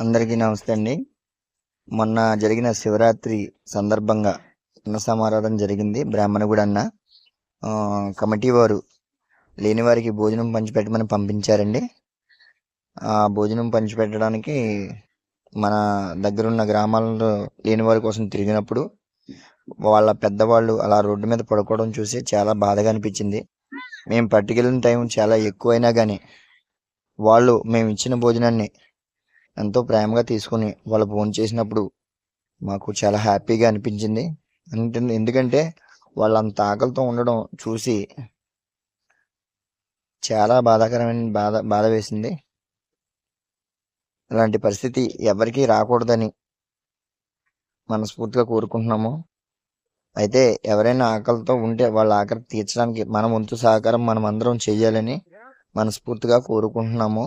అందరికీ నమస్తే అండి. మొన్న జరిగిన శివరాత్రి సందర్భంగా అన్న సమారాధన జరిగింది. బ్రాహ్మణగుడి అన్న కమిటీ వారు లేని వారికి భోజనం పంచిపెట్టమని పంపించారండి. ఆ భోజనం పంచిపెట్టడానికి మన దగ్గరున్న గ్రామాలలో లేని వారి కోసం తిరిగినప్పుడు వాళ్ళ పెద్దవాళ్ళు అలా రోడ్డు మీద పడుకోవడం చూసి చాలా బాధగా అనిపించింది. మేము పట్టుకెళ్ళిన టైం చాలా ఎక్కువైనా కానీ వాళ్ళు మేము ఇచ్చిన భోజనాన్ని ఎంతో ప్రేమగా తీసుకుని వాళ్ళు ఫోన్ చేసినప్పుడు మాకు చాలా హ్యాపీగా అనిపించింది. అంటే ఎందుకంటే వాళ్ళు అంత ఆకలితో ఉండడం చూసి చాలా బాధాకరమైన బాధ బాధ వేసింది. ఇలాంటి పరిస్థితి ఎవరికీ రాకూడదని మనస్ఫూర్తిగా కోరుకుంటున్నాము. అయితే ఎవరైనా ఆకలితో ఉంటే వాళ్ళ ఆకలి తీర్చడానికి మన వంతు సహకారం మనం అందరం చేయాలని మనస్ఫూర్తిగా కోరుకుంటున్నాము.